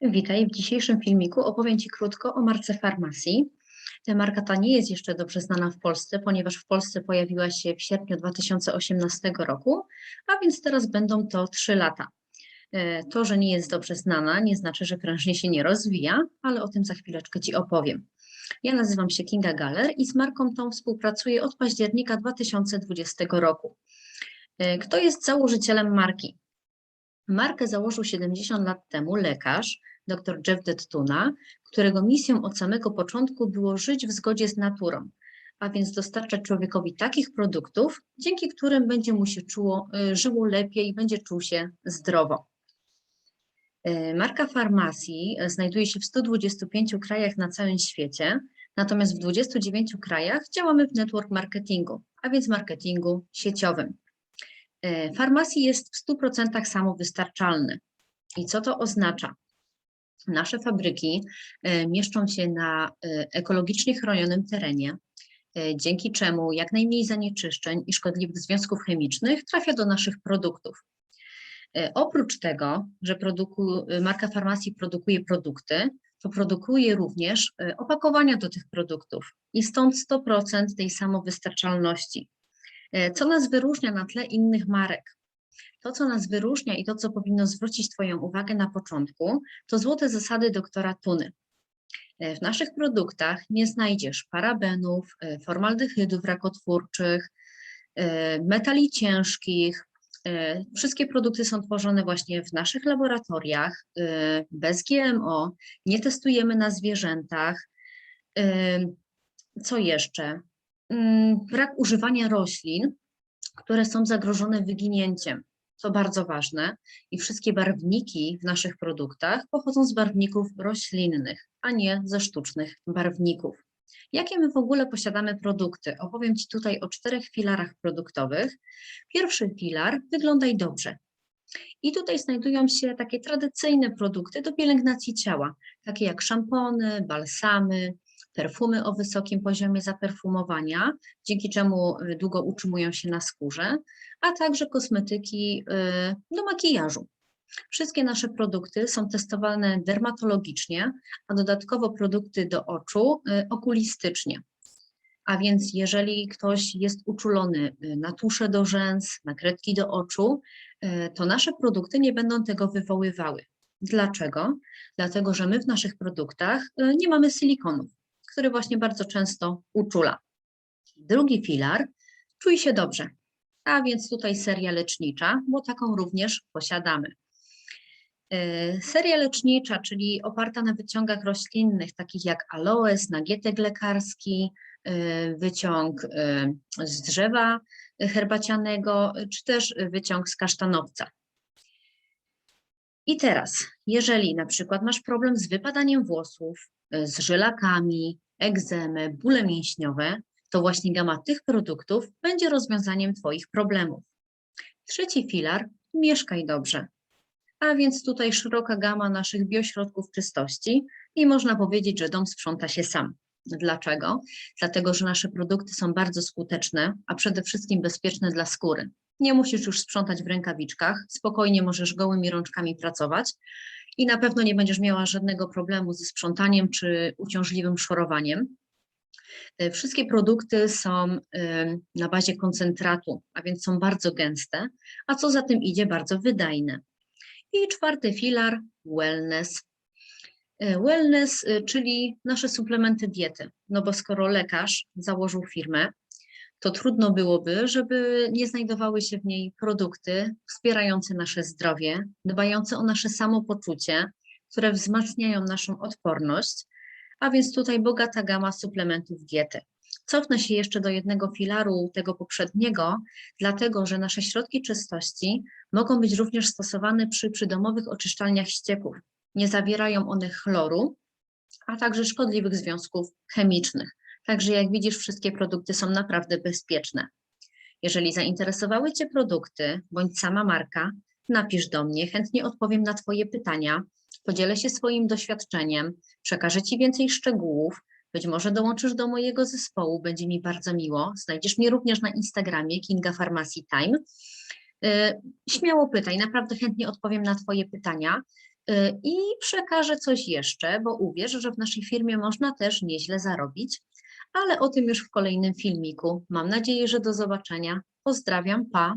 Witaj. W dzisiejszym filmiku opowiem Ci krótko o marce Farmacji. Marka ta nie jest jeszcze dobrze znana w Polsce, ponieważ w Polsce pojawiła się w sierpniu 2018 roku, a więc teraz będą to 3 lata. E, To, że nie jest dobrze znana, nie znaczy, że prężnie się nie rozwija, ale o tym za chwileczkę Ci opowiem. Ja nazywam się Kinga Galler i z marką tą współpracuję od października 2020 roku. E, Kto jest założycielem marki? Markę założył 70 lat temu lekarz, dr Jeff Dettuna, którego misją od samego początku było żyć w zgodzie z naturą, a więc dostarczać człowiekowi takich produktów, dzięki którym będzie mu się czuło, y, żyło lepiej i będzie czuł się zdrowo. Y, Marka farmacji y, znajduje się w 125 krajach na całym świecie, natomiast w 29 krajach działamy w network marketingu, a więc marketingu sieciowym. E, Farmacji jest w 100% samowystarczalny. I co to oznacza? Nasze fabryki e, mieszczą się na e, ekologicznie chronionym terenie, dzięki czemu jak najmniej zanieczyszczeń i szkodliwych związków chemicznych trafia do naszych produktów. Oprócz tego, że marka farmacji produkuje produkty, to produkuje również opakowania do tych produktów i stąd 100% tej samowystarczalności. E, Co nas wyróżnia na tle innych marek? To, co nas wyróżnia i to, co powinno zwrócić Twoją uwagę na początku, to złote zasady doktora Tuny. E, W naszych produktach nie znajdziesz parabenów, e, formaldehydów rakotwórczych, metali ciężkich. Wszystkie produkty są tworzone właśnie w naszych laboratoriach, bez GMO, nie testujemy na zwierzętach. Co jeszcze? Mm, brak używania roślin, które są zagrożone wyginięciem, co bardzo ważne. I wszystkie barwniki w naszych produktach pochodzą z barwników roślinnych, a nie ze sztucznych barwników. Jakie my w ogóle posiadamy produkty? Opowiem Ci tutaj o czterech filarach produktowych. Pierwszy filar wyglądaj dobrze. I tutaj znajdują się takie tradycyjne produkty do pielęgnacji ciała, takie jak szampony, balsamy, perfumy o wysokim poziomie zaperfumowania, dzięki czemu y, długo utrzymują się na skórze, a także kosmetyki y, do makijażu. Wszystkie nasze produkty są testowane dermatologicznie, a dodatkowo produkty do oczu y, okulistycznie. A więc jeżeli ktoś jest uczulony na tusze do rzęs, na kredki do oczu, to nasze produkty nie będą tego wywoływały. Dlaczego? Dlatego, że my w naszych produktach nie mamy silikonów, który właśnie bardzo często uczula. Drugi filar, czuj się dobrze, a więc tutaj seria lecznicza, bo taką również posiadamy. E, Seria lecznicza, czyli oparta na wyciągach roślinnych, takich jak aloes, nagietek lekarski, e, wyciąg e, z drzewa herbacianego, czy też wyciąg z kasztanowca. I teraz, jeżeli na przykład masz problem z wypadaniem włosów, z żylakami, egzemy, bóle mięśniowe, to właśnie gama tych produktów będzie rozwiązaniem Twoich problemów. Trzeci filar, mieszkaj dobrze. A więc tutaj szeroka gama naszych biośrodków czystości i można powiedzieć, że dom sprząta się sam. Dlaczego? Dlatego, że nasze produkty są bardzo skuteczne, a przede wszystkim bezpieczne dla skóry. Nie musisz już sprzątać w rękawiczkach, spokojnie możesz gołymi rączkami pracować i na pewno nie będziesz miała żadnego problemu ze sprzątaniem czy uciążliwym szorowaniem. E, Wszystkie produkty są na bazie koncentratu, a więc są bardzo gęste, a co za tym idzie, bardzo wydajne. I czwarty filar wellness. E, Wellness, y, czyli nasze suplementy diety. No bo skoro lekarz założył firmę, to trudno byłoby, żeby nie znajdowały się w niej produkty wspierające nasze zdrowie, dbające o nasze samopoczucie, które wzmacniają naszą odporność, a więc tutaj bogata gama suplementów diety. Cofnę się jeszcze do jednego filaru tego poprzedniego, dlatego że nasze środki czystości mogą być również stosowane przy przydomowych oczyszczalniach ścieków. Nie zawierają one chloru, a także szkodliwych związków chemicznych. Także jak widzisz, wszystkie produkty są naprawdę bezpieczne. Jeżeli zainteresowały Cię produkty bądź sama marka, napisz do mnie, chętnie odpowiem na Twoje pytania, podzielę się swoim doświadczeniem, przekażę Ci więcej szczegółów, być może dołączysz do mojego zespołu, będzie mi bardzo miło. Znajdziesz mnie również na Instagramie Kinga Pharmacy Time. Y, Śmiało pytaj, naprawdę chętnie odpowiem na Twoje pytania. Y, I przekażę coś jeszcze, bo uwierz, że w naszej firmie można też nieźle zarobić, ale o tym już w kolejnym filmiku. Mam nadzieję, że do zobaczenia. Pozdrawiam, pa!